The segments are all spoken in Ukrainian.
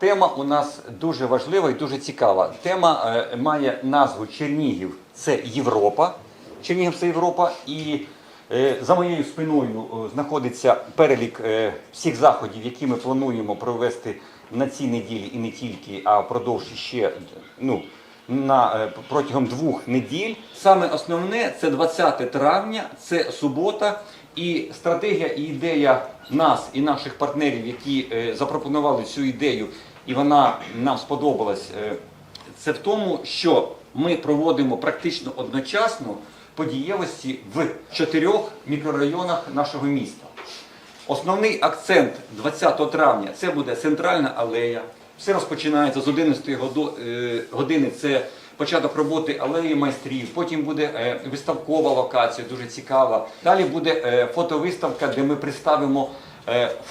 Тема у нас дуже важлива і дуже цікава. Тема е, має назву Чернігів це Європа. Чернігів це Європа. І е, за моєю спиною е, знаходиться перелік е, всіх заходів, які ми плануємо провести на цій неділі і не тільки, а впродовж ще ну, на, е, протягом двох неділь. Саме основне це 20 травня, це субота. І стратегія і ідея нас і наших партнерів, які е, запропонували цю ідею, і вона нам сподобалась, е, це в тому, що ми проводимо практично одночасно подієвості в чотирьох мікрорайонах нашого міста. Основний акцент 20 травня це буде центральна алея. Все розпочинається з 11 году- е, години. Це початок роботи алеї майстрів. Потім буде е, виставкова локація, дуже цікава. Далі буде фотовиставка, де ми представимо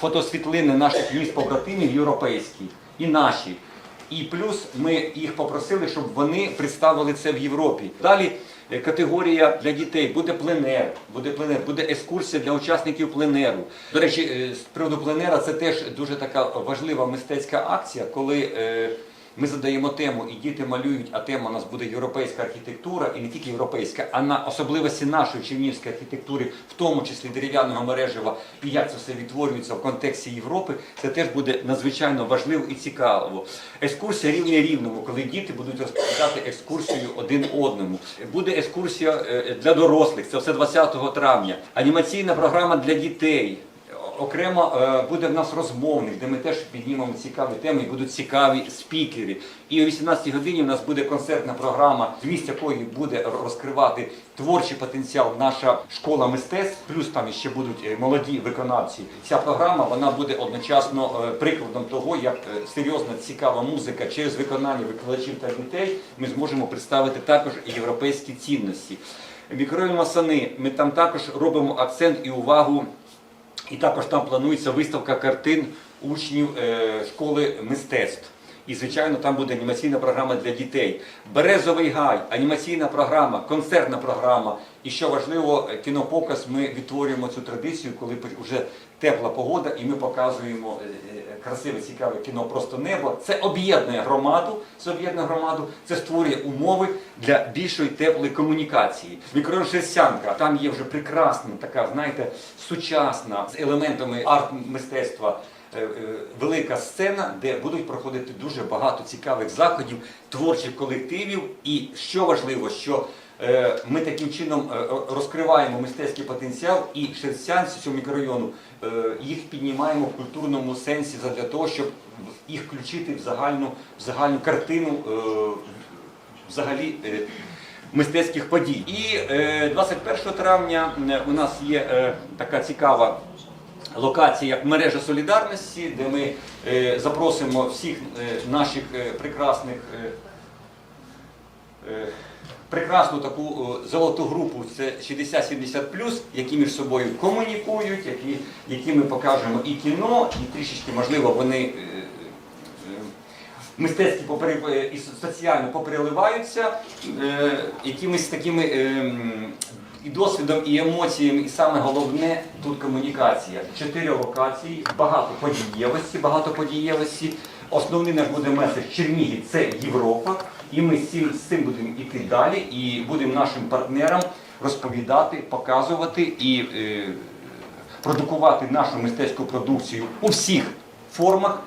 фотосвітлини наших міст побратимів європейських і наші. І плюс ми їх попросили, щоб вони представили це в Європі. Далі е, категорія для дітей буде пленер, буде пленер, буде екскурсія для учасників пленеру. До речі, е, з приводу пленера це теж дуже така важлива мистецька акція, коли е, ми задаємо тему, і діти малюють, а тема у нас буде європейська архітектура, і не тільки європейська, а на особливості нашої чернігівської архітектури, в тому числі дерев'яного мережева, і як це все відтворюється в контексті Європи, це теж буде надзвичайно важливо і цікаво. Екскурсія рівня рівному, коли діти будуть розповідати екскурсію один одному. Буде екскурсія е, для дорослих, це все 20 травня. Анімаційна програма для дітей. Окремо е, буде в нас розмовник, де ми теж піднімемо цікаві теми, і будуть цікаві спікери. І о 18 годині в нас буде концертна програма, зміст якої буде розкривати творчий потенціал наша школа мистецтв. Плюс там ще будуть е, молоді виконавці. Ця програма вона буде одночасно е, прикладом того, як серйозна цікава музика через виконання викладачів та дітей ми зможемо представити також європейські цінності. Мікрорайон Масани, ми там також робимо акцент і увагу. І також там планується виставка картин учнів е, школи мистецтв. І, звичайно, там буде анімаційна програма для дітей. Березовий гай, анімаційна програма, концертна програма. І що важливо, е, кінопоказ ми відтворюємо цю традицію, коли вже тепла погода, і ми показуємо е, красиве, цікаве кіно Просто небо. Це об'єднує громаду, це об'єднує громаду, це створює умови для більшої теплої комунікації. Мікрорайон Шерстянка, там є вже прекрасна, така, знаєте, сучасна з елементами арт-мистецтва. е, е, Велика сцена, де будуть проходити дуже багато цікавих заходів, творчих колективів. І що важливо, що ми таким чином е, розкриваємо мистецький потенціал і шерстянці цього мікрорайону е, їх піднімаємо в культурному сенсі для того, щоб їх включити в загальну, в загальну картину е, взагалі е, мистецьких подій. І е, 21 травня е, у нас є е, така цікава. Локація як мережа солідарності, де ми е, запросимо всіх е, наших е, прекрасних е, е, прекрасну таку е, золоту групу, це 60-70+, які між собою комунікують, які, які ми покажемо і кіно, і трішечки, можливо, вони е, е, мистецькі попри, і соціально попереливаються е, якимись такими і досвідом, і емоціями, і саме головне тут комунікація. Чотири локації, багато подієвості, багато подієвості. Основний наш буде меседж Чернігів це Європа. І ми з цим, з цим будемо йти далі і будемо нашим партнерам розповідати, показувати і е, продукувати нашу мистецьку продукцію у всіх формах.